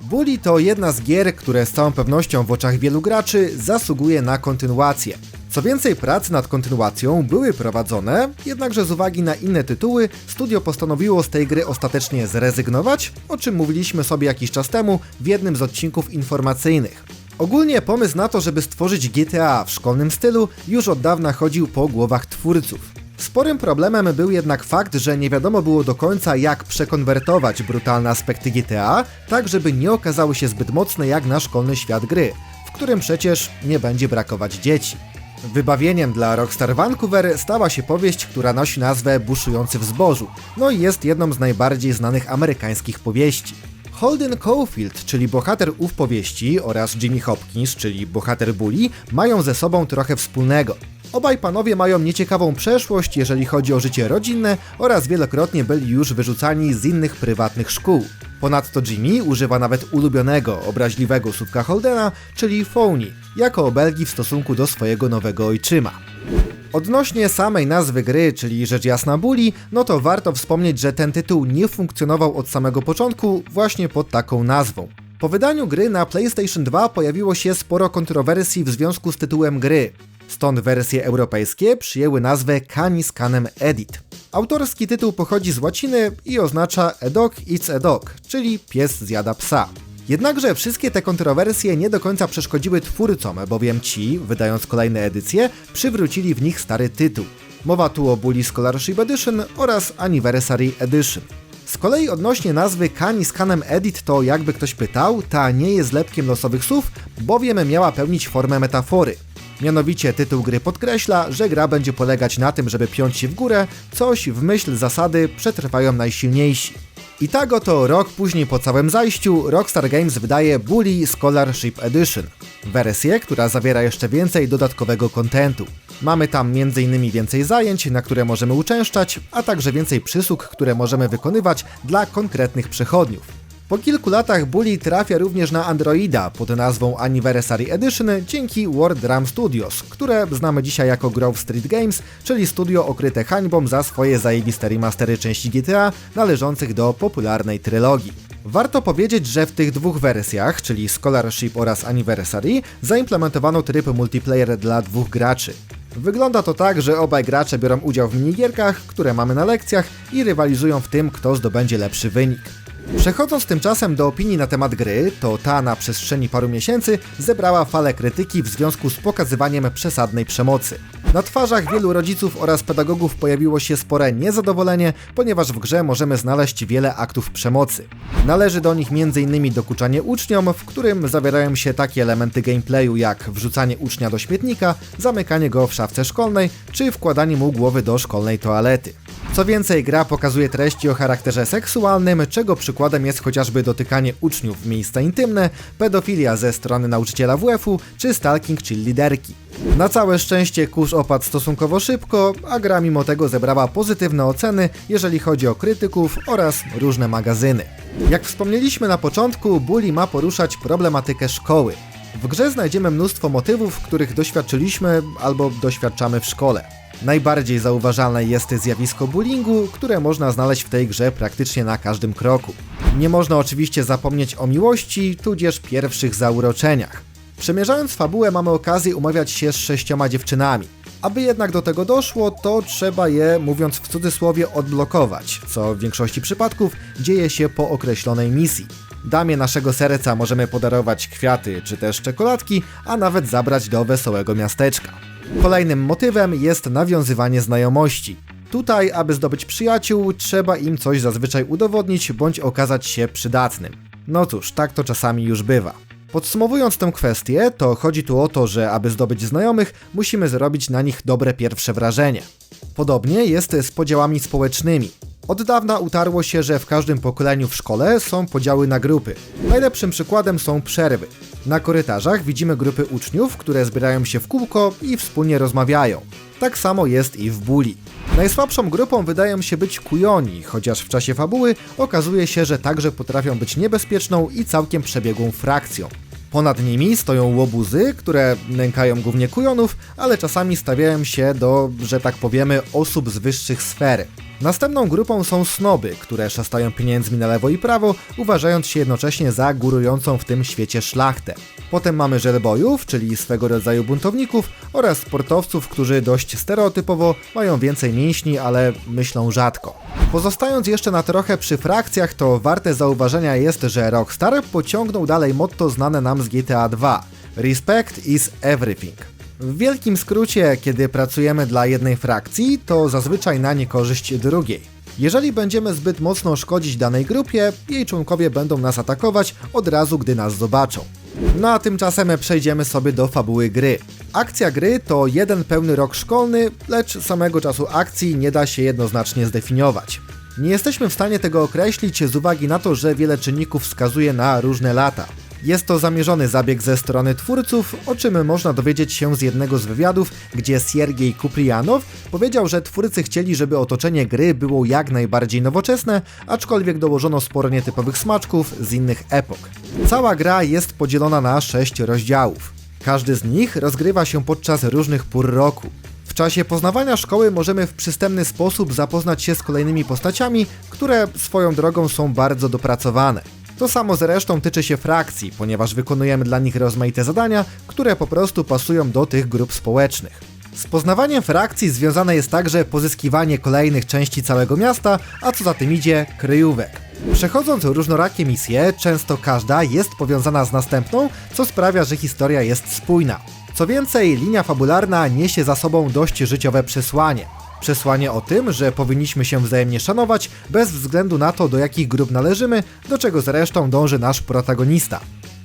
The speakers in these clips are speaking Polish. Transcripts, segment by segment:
Bully to jedna z gier, które z całą pewnością w oczach wielu graczy zasługuje na kontynuację. Co więcej, prace nad kontynuacją były prowadzone, jednakże z uwagi na inne tytuły, studio postanowiło z tej gry ostatecznie zrezygnować, o czym mówiliśmy sobie jakiś czas temu w jednym z odcinków informacyjnych. Ogólnie pomysł na to, żeby stworzyć GTA w szkolnym stylu już od dawna chodził po głowach twórców. Sporym problemem był jednak fakt, że nie wiadomo było do końca jak przekonwertować brutalne aspekty GTA, tak żeby nie okazały się zbyt mocne jak na szkolny świat gry, w którym przecież nie będzie brakować dzieci. Wybawieniem dla Rockstar Vancouver stała się powieść, która nosi nazwę Buszujący w zbożu, no i jest jedną z najbardziej znanych amerykańskich powieści. Holden Caulfield, czyli bohater ów powieści, oraz Jimmy Hopkins, czyli bohater Bully, mają ze sobą trochę wspólnego. Obaj panowie mają nieciekawą przeszłość, jeżeli chodzi o życie rodzinne oraz wielokrotnie byli już wyrzucani z innych prywatnych szkół. Ponadto Jimmy używa nawet ulubionego, obraźliwego słówka Holdena, czyli phony, jako obelgi w stosunku do swojego nowego ojczyma. Odnośnie samej nazwy gry, czyli rzecz jasna Bully, no to warto wspomnieć, że ten tytuł nie funkcjonował od samego początku właśnie pod taką nazwą. Po wydaniu gry na PlayStation 2 pojawiło się sporo kontrowersji w związku z tytułem gry. Stąd wersje europejskie przyjęły nazwę Canis Canem Edit. Autorski tytuł pochodzi z łaciny i oznacza eats a dog, czyli pies zjada psa. Jednakże wszystkie te kontrowersje nie do końca przeszkodziły twórcom, bowiem ci, wydając kolejne edycje, przywrócili w nich stary tytuł. Mowa tu o Bully Scholarship Edition oraz Anniversary Edition. Z kolei odnośnie nazwy Canis Canem Edit to jakby ktoś pytał, ta nie jest lepkiem losowych słów, bowiem miała pełnić formę metafory. Mianowicie tytuł gry podkreśla, że gra będzie polegać na tym, żeby piąć się w górę, coś w myśl zasady przetrwają najsilniejsi. I tak oto rok później po całym zajściu Rockstar Games wydaje Bully Scholarship Edition. Wersję, która zawiera jeszcze więcej dodatkowego kontentu. Mamy tam m.in. więcej zajęć, na które możemy uczęszczać, a także więcej przysług, które możemy wykonywać dla konkretnych przechodniów. Po kilku latach Bully trafia również na Androida pod nazwą Anniversary Edition dzięki War Drum Studios, które znamy dzisiaj jako Grove Street Games, czyli studio okryte hańbą za swoje zajebiste remastery części GTA należących do popularnej trylogii. Warto powiedzieć, że w tych dwóch wersjach, czyli Scholarship oraz Anniversary, zaimplementowano tryb multiplayer dla dwóch graczy. Wygląda to tak, że obaj gracze biorą udział w minigierkach, które mamy na lekcjach i rywalizują w tym, kto zdobędzie lepszy wynik. Przechodząc tymczasem do opinii na temat gry, to ta na przestrzeni paru miesięcy zebrała falę krytyki w związku z pokazywaniem przesadnej przemocy. Na twarzach wielu rodziców oraz pedagogów pojawiło się spore niezadowolenie, ponieważ w grze możemy znaleźć wiele aktów przemocy. Należy do nich m.in. dokuczanie uczniom, w którym zawierają się takie elementy gameplayu jak wrzucanie ucznia do śmietnika, zamykanie go w szafce szkolnej, czy wkładanie mu głowy do szkolnej toalety. Co więcej, gra pokazuje treści o charakterze seksualnym, czego przykładem jest chociażby dotykanie uczniów w miejsca intymne, pedofilia ze strony nauczyciela WF-u, czy stalking czy liderki. Na całe szczęście kurz opadł stosunkowo szybko, a gra mimo tego zebrała pozytywne oceny, jeżeli chodzi o krytyków oraz różne magazyny. Jak wspomnieliśmy na początku, Bully ma poruszać problematykę szkoły. W grze znajdziemy mnóstwo motywów, których doświadczyliśmy albo doświadczamy w szkole. Najbardziej zauważalne jest zjawisko bullyingu, które można znaleźć w tej grze praktycznie na każdym kroku. Nie można oczywiście zapomnieć o miłości, tudzież pierwszych zauroczeniach. Przemierzając fabułę mamy okazję umawiać się z sześcioma dziewczynami. Aby jednak do tego doszło, to trzeba je, mówiąc w cudzysłowie, odblokować, co w większości przypadków dzieje się po określonej misji. Damie naszego serca możemy podarować kwiaty czy też czekoladki, a nawet zabrać do wesołego miasteczka. Kolejnym motywem jest nawiązywanie znajomości. Tutaj, aby zdobyć przyjaciół, trzeba im coś zazwyczaj udowodnić bądź okazać się przydatnym. No cóż, tak to czasami już bywa. Podsumowując tę kwestię, to chodzi tu o to, że aby zdobyć znajomych, musimy zrobić na nich dobre pierwsze wrażenie. Podobnie jest z podziałami społecznymi. Od dawna utarło się, że w każdym pokoleniu w szkole są podziały na grupy. Najlepszym przykładem są przerwy. Na korytarzach widzimy grupy uczniów, które zbierają się w kółko i wspólnie rozmawiają. Tak samo jest i w Bully. Najsłabszą grupą wydają się być kujoni, chociaż w czasie fabuły okazuje się, że także potrafią być niebezpieczną i całkiem przebiegłą frakcją. Ponad nimi stoją łobuzy, które nękają głównie kujonów, ale czasami stawiają się do, że tak powiemy, osób z wyższych sfer. Następną grupą są snoby, które szastają pieniędzmi na lewo i prawo, uważając się jednocześnie za górującą w tym świecie szlachtę. Potem mamy żelbojów, czyli swego rodzaju buntowników oraz sportowców, którzy dość stereotypowo mają więcej mięśni, ale myślą rzadko. Pozostając jeszcze na trochę przy frakcjach, to warte zauważenia jest, że Rockstar pociągnął dalej motto znane nam z GTA 2 Respect is everything. W wielkim skrócie, kiedy pracujemy dla jednej frakcji, to zazwyczaj na niekorzyść drugiej. Jeżeli będziemy zbyt mocno szkodzić danej grupie, jej członkowie będą nas atakować od razu, gdy nas zobaczą. No a tymczasem przejdziemy sobie do fabuły gry. Akcja gry to jeden pełny rok szkolny, lecz samego czasu akcji nie da się jednoznacznie zdefiniować. Nie jesteśmy w stanie tego określić z uwagi na to, że wiele czynników wskazuje na różne lata. Jest to zamierzony zabieg ze strony twórców, o czym można dowiedzieć się z jednego z wywiadów, gdzie Siergiej Kuprianow powiedział, że twórcy chcieli, żeby otoczenie gry było jak najbardziej nowoczesne, aczkolwiek dołożono sporo nietypowych smaczków z innych epok. Cała gra jest podzielona na sześć rozdziałów. Każdy z nich rozgrywa się podczas różnych pór roku. W czasie poznawania szkoły możemy w przystępny sposób zapoznać się z kolejnymi postaciami, które swoją drogą są bardzo dopracowane. To samo zresztą tyczy się frakcji, ponieważ wykonujemy dla nich rozmaite zadania, które po prostu pasują do tych grup społecznych. Z poznawaniem frakcji związane jest także pozyskiwanie kolejnych części całego miasta, a co za tym idzie, kryjówek. Przechodząc różnorakie misje, często każda jest powiązana z następną, co sprawia, że historia jest spójna. Co więcej, linia fabularna niesie za sobą dość życiowe przesłanie. Przesłanie o tym, że powinniśmy się wzajemnie szanować bez względu na to, do jakich grup należymy, do czego zresztą dąży nasz protagonista.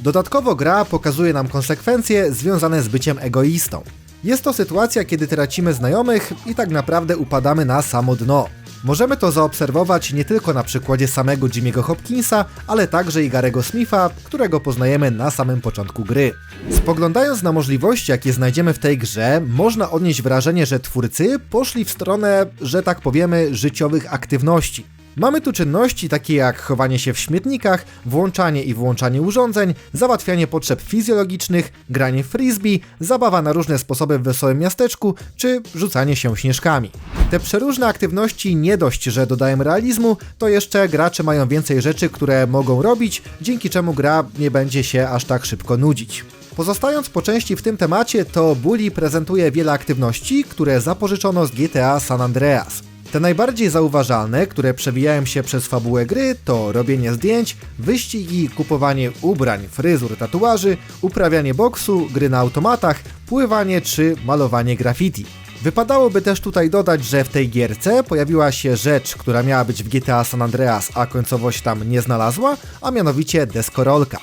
Dodatkowo gra pokazuje nam konsekwencje związane z byciem egoistą. Jest to sytuacja, kiedy tracimy znajomych i tak naprawdę upadamy na samo dno. Możemy to zaobserwować nie tylko na przykładzie samego Jimmy'ego Hopkinsa, ale także i Garego Smitha, którego poznajemy na samym początku gry. Spoglądając na możliwości, jakie znajdziemy w tej grze, można odnieść wrażenie, że twórcy poszli w stronę, że tak powiemy, życiowych aktywności. Mamy tu czynności takie jak chowanie się w śmietnikach, włączanie i wyłączanie urządzeń, załatwianie potrzeb fizjologicznych, granie frisbee, zabawa na różne sposoby w wesołym miasteczku, czy rzucanie się śnieżkami. Te przeróżne aktywności nie dość, że dodają realizmu, to jeszcze gracze mają więcej rzeczy, które mogą robić, dzięki czemu gra nie będzie się aż tak szybko nudzić. Pozostając po części w tym temacie, to Bully prezentuje wiele aktywności, które zapożyczono z GTA San Andreas. Te najbardziej zauważalne, które przewijają się przez fabułę gry, to robienie zdjęć, wyścigi, kupowanie ubrań, fryzur, tatuaży, uprawianie boksu, gry na automatach, pływanie czy malowanie graffiti. Wypadałoby też tutaj dodać, że w tej gierce pojawiła się rzecz, która miała być w GTA San Andreas, a końcowość tam nie znalazła, a mianowicie deskorolka.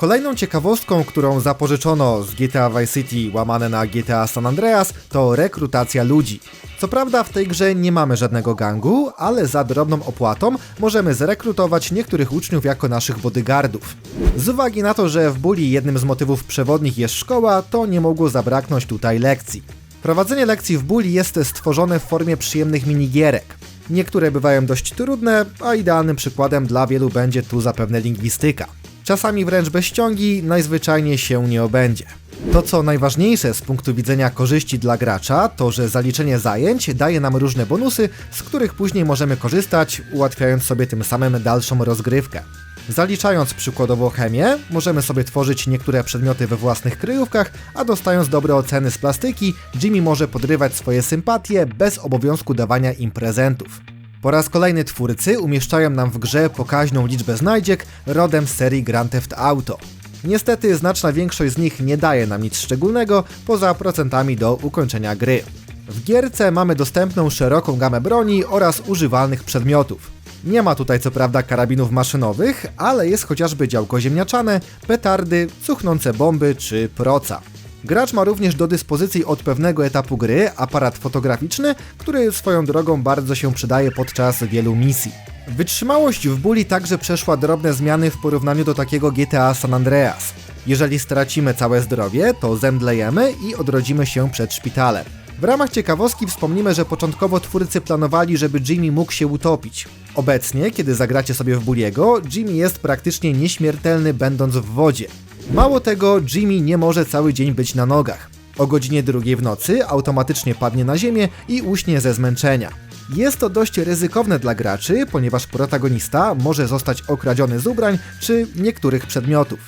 Kolejną ciekawostką, którą zapożyczono z GTA Vice City łamane na GTA San Andreas, to rekrutacja ludzi. Co prawda w tej grze nie mamy żadnego gangu, ale za drobną opłatą możemy zrekrutować niektórych uczniów jako naszych bodyguardów. Z uwagi na to, że w Bully jednym z motywów przewodnich jest szkoła, to nie mogło zabraknąć tutaj lekcji. Prowadzenie lekcji w Bully jest stworzone w formie przyjemnych minigierek. Niektóre bywają dość trudne, a idealnym przykładem dla wielu będzie tu zapewne lingwistyka. Czasami wręcz bez ściągi najzwyczajniej się nie obędzie. To co najważniejsze z punktu widzenia korzyści dla gracza, to że zaliczenie zajęć daje nam różne bonusy, z których później możemy korzystać, ułatwiając sobie tym samym dalszą rozgrywkę. Zaliczając przykładowo chemię, możemy sobie tworzyć niektóre przedmioty we własnych kryjówkach, a dostając dobre oceny z plastyki, Jimmy może podrywać swoje sympatie bez obowiązku dawania im prezentów. Po raz kolejny twórcy umieszczają nam w grze pokaźną liczbę znajdziek rodem z serii Grand Theft Auto. Niestety znaczna większość z nich nie daje nam nic szczególnego poza procentami do ukończenia gry. W gierce mamy dostępną szeroką gamę broni oraz używalnych przedmiotów. Nie ma tutaj co prawda karabinów maszynowych, ale jest chociażby działko ziemniaczane, petardy, cuchnące bomby czy proca. Gracz ma również do dyspozycji od pewnego etapu gry aparat fotograficzny, który swoją drogą bardzo się przydaje podczas wielu misji. Wytrzymałość w Bully także przeszła drobne zmiany w porównaniu do takiego GTA San Andreas. Jeżeli stracimy całe zdrowie, to zemdlejemy i odrodzimy się przed szpitalem. W ramach ciekawostki wspomnimy, że początkowo twórcy planowali, żeby Jimmy mógł się utopić. Obecnie, kiedy zagracie sobie w Bulliego, Jimmy jest praktycznie nieśmiertelny będąc w wodzie. Mało tego, Jimmy nie może cały dzień być na nogach. O godzinie drugiej w nocy automatycznie padnie na ziemię i uśnie ze zmęczenia. Jest to dość ryzykowne dla graczy, ponieważ protagonista może zostać okradziony z ubrań czy niektórych przedmiotów.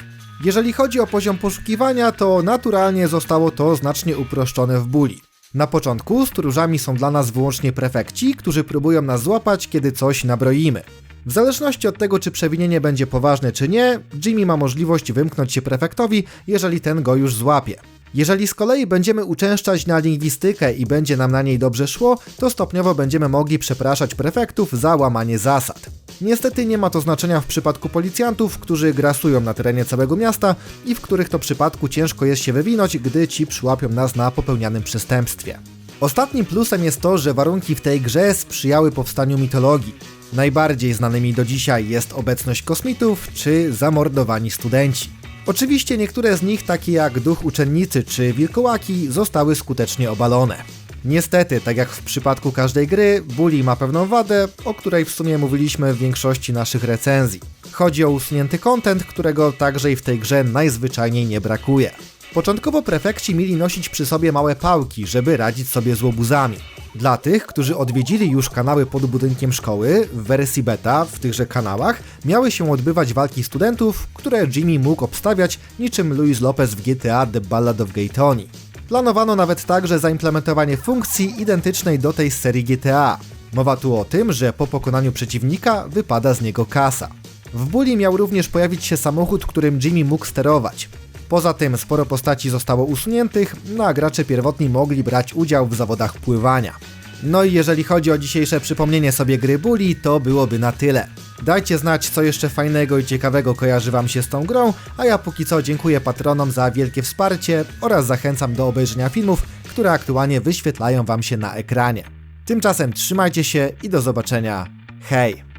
Jeżeli chodzi o poziom poszukiwania, to naturalnie zostało to znacznie uproszczone w buli. Na początku stróżami są dla nas wyłącznie prefekci, którzy próbują nas złapać, kiedy coś nabroimy. W zależności od tego, czy przewinienie będzie poważne czy nie, Jimmy ma możliwość wymknąć się prefektowi, jeżeli ten go już złapie. Jeżeli z kolei będziemy uczęszczać na lingwistykę i będzie nam na niej dobrze szło, to stopniowo będziemy mogli przepraszać prefektów za łamanie zasad. Niestety nie ma to znaczenia w przypadku policjantów, którzy grasują na terenie całego miasta i w których to przypadku ciężko jest się wywinąć, gdy ci przyłapią nas na popełnianym przestępstwie. Ostatnim plusem jest to, że warunki w tej grze sprzyjały powstaniu mitologii. Najbardziej znanymi do dzisiaj jest obecność kosmitów czy zamordowani studenci. Oczywiście niektóre z nich, takie jak duch uczennicy czy wilkołaki, zostały skutecznie obalone. Niestety, tak jak w przypadku każdej gry, Bully ma pewną wadę, o której w sumie mówiliśmy w większości naszych recenzji. Chodzi o usunięty content, którego także i w tej grze najzwyczajniej nie brakuje. Początkowo prefekci mieli nosić przy sobie małe pałki, żeby radzić sobie z łobuzami. Dla tych, którzy odwiedzili już kanały pod budynkiem szkoły, w wersji beta, w tychże kanałach, miały się odbywać walki studentów, które Jimmy mógł obstawiać niczym Luis Lopez w GTA The Ballad of Gay Tony. Planowano nawet także zaimplementowanie funkcji identycznej do tej serii GTA. Mowa tu o tym, że po pokonaniu przeciwnika wypada z niego kasa. W Bully miał również pojawić się samochód, którym Jimmy mógł sterować. Poza tym sporo postaci zostało usuniętych, no a gracze pierwotni mogli brać udział w zawodach pływania. No i jeżeli chodzi o dzisiejsze przypomnienie sobie gry Bully, to byłoby na tyle. Dajcie znać, co jeszcze fajnego i ciekawego kojarzy Wam się z tą grą, a ja póki co dziękuję patronom za wielkie wsparcie oraz zachęcam do obejrzenia filmów, które aktualnie wyświetlają Wam się na ekranie. Tymczasem trzymajcie się i do zobaczenia. Hej!